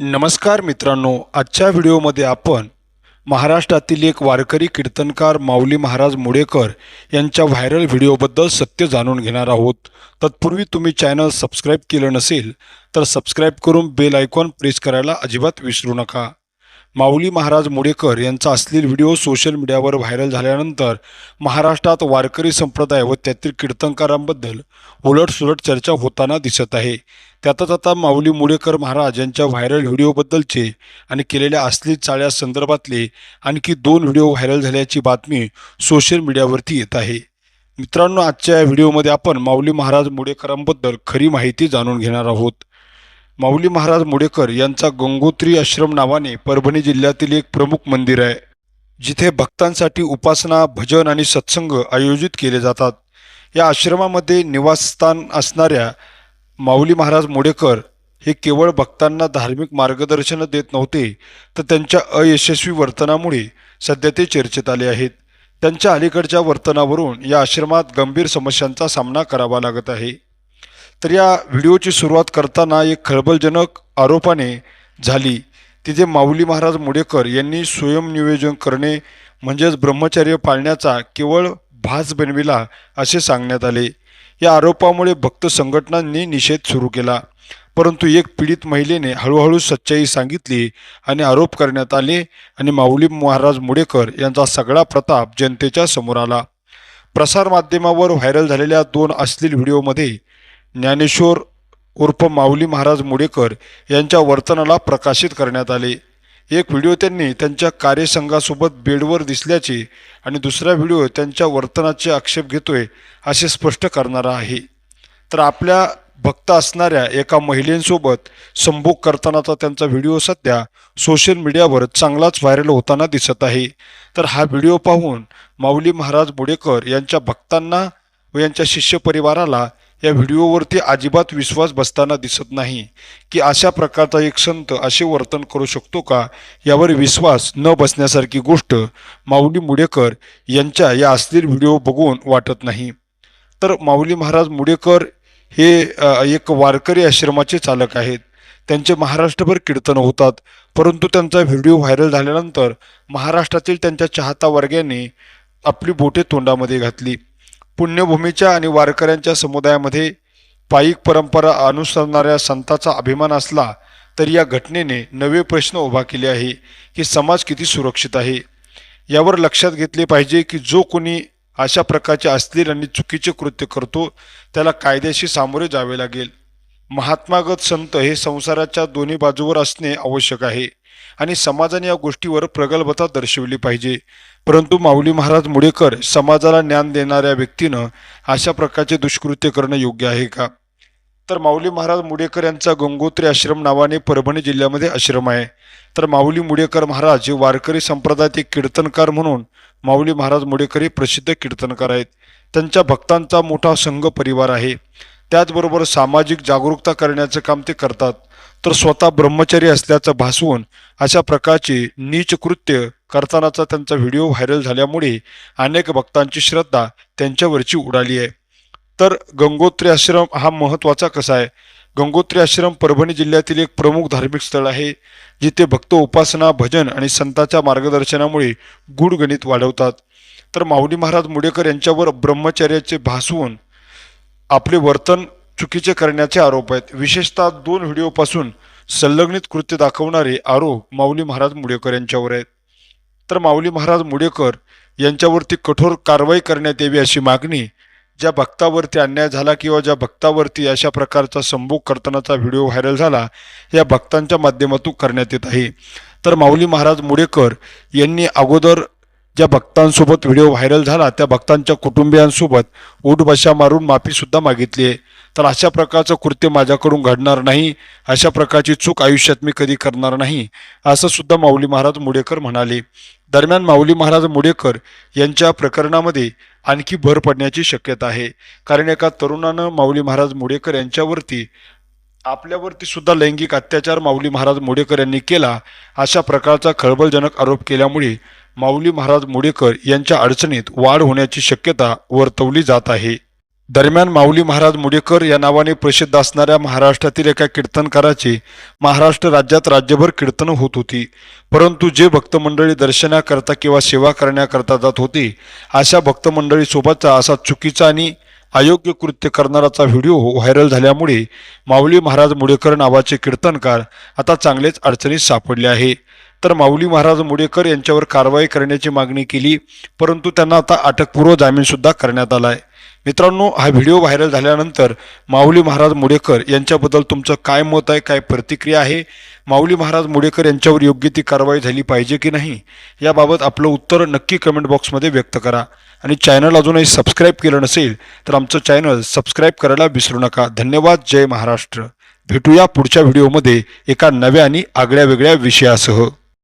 नमस्कार मित्रांनो आजच्या व्हिडिओमध्ये आपण महाराष्ट्रातील एक वारकरी कीर्तनकार माऊली महाराज मुडेकर यांच्या व्हायरल व्हिडिओबद्दल सत्य जाणून घेणार आहोत. तत्पूर्वी तुम्ही चॅनल सबस्क्राईब केलं नसेल तर सबस्क्राईब करून बेल आयकॉन प्रेस करायला अजिबात विसरू नका. माऊली महाराज मुडेकर यांचा असलेल व्हिडिओ सोशल मीडियावर व्हायरल झाल्यानंतर महाराष्ट्रात वारकरी संप्रदाय व त्यातील कीर्तनकारांबद्दल उलटसुलट चर्चा होताना दिसत आहे. त्यातच आता माऊली मुडेकर महाराज यांच्या व्हायरल व्हिडिओबद्दलचे आणि केलेल्या असली चाळ्या संदर्भातले आणखी दोन व्हिडिओ व्हायरल झाल्याची बातमी सोशल मीडियावरती येत आहे. मित्रांनो आजच्या या व्हिडिओमध्ये आपण माऊली महाराज मुडेकरांबद्दल खरी माहिती जाणून घेणार आहोत. माऊली महाराज मुडेकर यांचा गंगोत्री आश्रम नावाने परभणी जिल्ह्यातील एक प्रमुख मंदिर आहे जिथे भक्तांसाठी उपासना भजन आणि सत्संग आयोजित केले जातात. या आश्रमामध्ये निवासस्थान असणाऱ्या माऊली महाराज मुडेकर हे केवळ भक्तांना धार्मिक मार्गदर्शन देत नव्हते तर त्यांच्या अयशस्वी वर्तनामुळे सध्या ते चर्चेत आले आहेत. त्यांच्या अलीकडच्या वर्तनावरून या आश्रमात गंभीर समस्यांचा सामना करावा लागत आहे. तर या व्हिडिओची सुरुवात करताना एक खळबळजनक आरोपाने झाली. तिथे माऊली महाराज मुडेकर यांनी स्वयंनियोजन करणे म्हणजेच ब्रह्मचर्य पाळण्याचा केवळ भास बनविला असे सांगण्यात आले. या आरोपामुळे भक्त संघटनांनी निषेध सुरू केला. परंतु एक पीडित महिलेने हळूहळू सच्चाई सांगितली आणि आरोप करण्यात आले आणि माऊली महाराज मुडेकर यांचा सगळा प्रताप जनतेच्या समोर आला. प्रसारमाध्यमावर व्हायरल झालेल्या दोन अश्लील व्हिडिओमध्ये ज्ञानेश्वर उर्फ माऊली महाराज मुडेकर यांच्या वर्तनाला प्रकाशित करण्यात आले. एक व्हिडिओ त्यांनी त्यांच्या कार्यसंघासोबत बेडवर दिसल्याचे आणि दुसरा व्हिडिओ त्यांच्या वर्तनाचे आक्षेप घेतोय असे स्पष्ट करणारा आहे. तर आपल्या भक्त असणाऱ्या एका महिलेंसोबत संभोग करतानाचा त्यांचा व्हिडिओ सध्या सोशल मीडियावर चांगलाच व्हायरल होताना दिसत आहे. तर हा व्हिडिओ पाहून माऊली महाराज मुडेकर यांच्या भक्तांना व यांच्या शिष्य परिवाराला या व्हिडिओवरती अजिबात विश्वास बसताना दिसत नाही की अशा प्रकारचा एक संत असे वर्तन करू शकतो का? यावर विश्वास न बसण्यासारखी गोष्ट माऊली मुडेकर यांच्या या अश्लील व्हिडिओ बघून वाटत नाही. तर माऊली महाराज मुडेकर हे एक वारकरी आश्रमाचे चालक आहेत. त्यांचे महाराष्ट्रभर कीर्तन होतात. परंतु त्यांचा व्हिडिओ व्हायरल झाल्यानंतर महाराष्ट्रातील त्यांच्या चाहता वर्गाने आपली बोटे तोंडामध्ये घातली. पुण्यभूमीच्या आणि वारकऱ्यांच्या समुदायामध्ये पायिक परंपरा अनुसरणाऱ्या संताचा अभिमान असला तर या घटनेने नवे प्रश्न उभा केले आहे की समाज किती सुरक्षित आहे. यावर लक्षात घेतले पाहिजे की जो कोणी अशा प्रकारचे अश्लील आणि चुकीचे कृत्य करतो त्याला कायद्याशी सामोरे जावे लागेल. महात्मागत संत हे संसाराच्या दोन्ही बाजूवर असणे आवश्यक आहे आणि समाजाने या गोष्टीवर प्रगल्भता दर्शवली पाहिजे. परंतु माऊली महाराज मुडेकर समाजाला ज्ञान देणाऱ्या व्यक्तीनं अशा प्रकारचे दुष्कृत्य करणं योग्य आहे का? तर माऊली महाराज मुडेकर यांचा गंगोत्री आश्रम नावाने परभणी जिल्ह्यामध्ये आश्रम आहे. तर माऊली मुडेकर महाराज हे वारकरी संप्रदायात कीर्तनकार म्हणून माऊली महाराज मुडेकर हे प्रसिद्ध कीर्तनकार आहेत. त्यांच्या भक्तांचा मोठा संघ परिवार आहे. त्याचबरोबर सामाजिक जागरूकता करण्याचं काम ते करतात. तर स्वतः ब्रह्मचारी असल्याचं भासवून अशा प्रकारचे नीच कृत्य करतानाचा त्यांचा व्हिडिओ व्हायरल झाल्यामुळे अनेक भक्तांची श्रद्धा त्यांच्यावरची उडाली आहे. तर गंगोत्री आश्रम हा महत्त्वाचा कसा आहे? गंगोत्री आश्रम परभणी जिल्ह्यातील एक प्रमुख धार्मिक स्थळ आहे जिथे भक्त उपासना भजन आणि संतांच्या मार्गदर्शनामुळे गुणगणित वाढवतात. तर माऊली महाराज मुडेकर यांच्यावर ब्रह्मचर्याचे भासवून आपले वर्तन चुकीचे करण्याचे आरोप आहेत. विशेषतः दोन व्हिडिओपासून संलग्नित कृत्य दाखवणारे आरोप माऊली महाराज मुडेकर यांच्यावर आहेत. तर माऊली महाराज मुडेकर यांच्यावरती कठोर कारवाई करण्यात यावी अशी मागणी ज्या भक्तावरती अन्याय झाला किंवा ज्या भक्तावरती अशा प्रकारचा संभोग करतानाचा व्हिडिओ व्हायरल झाला या भक्तांच्या माध्यमातून करण्यात येत आहे. तर माऊली महाराज मुडेकर यांनी अगोदर ज्या भक्तांसोबत व्हिडिओ व्हायरल झाला त्या भक्तांच्या कुटुंबियांसोबत उठबशा मारून माफीसुद्धा मागितली आहे. तर अशा प्रकारचं कृत्य माझ्याकडून घडणार नाही अशा प्रकारची चूक आयुष्यात मी कधी करणार नाही असं सुद्धा माऊली महाराज मुडेकर म्हणाले. दरम्यान माऊली महाराज मुडेकर यांच्या प्रकरणामध्ये आणखी भर पडण्याची शक्यता आहे. कारण एका तरुणानं माऊली महाराज मुडेकर यांच्यावरती आपल्यावरती सुद्धा लैंगिक अत्याचार माऊली महाराज मुडेकर यांनी केला अशा प्रकारचा खळबळजनक आरोप केल्यामुळे माऊली महाराज मुडेकर यांच्या अडचणीत वाढ होण्याची शक्यता वर्तवली जात आहे. दरम्यान माऊली महाराज मुडेकर या नावाने प्रसिद्ध असणाऱ्या महाराष्ट्रातील एका कीर्तनकाराचे महाराष्ट्र राज्यात राज्यभर कीर्तन होत होती. परंतु जे भक्तमंडळी दर्शनाकरता किंवा सेवा करण्याकरता जात होते अशा भक्तमंडळीसोबतचा असा चुकीचा आणि अयोग्य कृत्य करणाराचा व्हिडिओ व्हायरल झाल्यामुळे माऊली महाराज मुडेकर नावाचे कीर्तनकार आता चांगलेच अडचणीत सापडले आहे. तर माऊली महाराज मुडेकर यांच्यावर कारवाई करण्याची मागणी केली परंतु त्यांना आता अटकपूर्व जामीनसुद्धा करण्यात आला आहे मित्रांनो हा व्हिडिओ व्हायरल झाल्यानंतर माऊली महाराज मुडेकर यांच्याबद्दल तुमचं काय मत आहे काय प्रतिक्रिया आहे? माऊली महाराज मुडेकर यांच्यावर योग्य ती कारवाई झाली पाहिजे की नाही? याबाबत आपलं उत्तर नक्की कमेंट बॉक्समध्ये व्यक्त करा. आणि चॅनल अजूनही सबस्क्राईब केलं नसेल तर आमचं चॅनल सबस्क्राईब करायला विसरू नका. धन्यवाद. जय महाराष्ट्र. भेटूया पुढच्या व्हिडिओमध्ये एका नव्या आणि आगळ्या वेगळ्या विषयासह.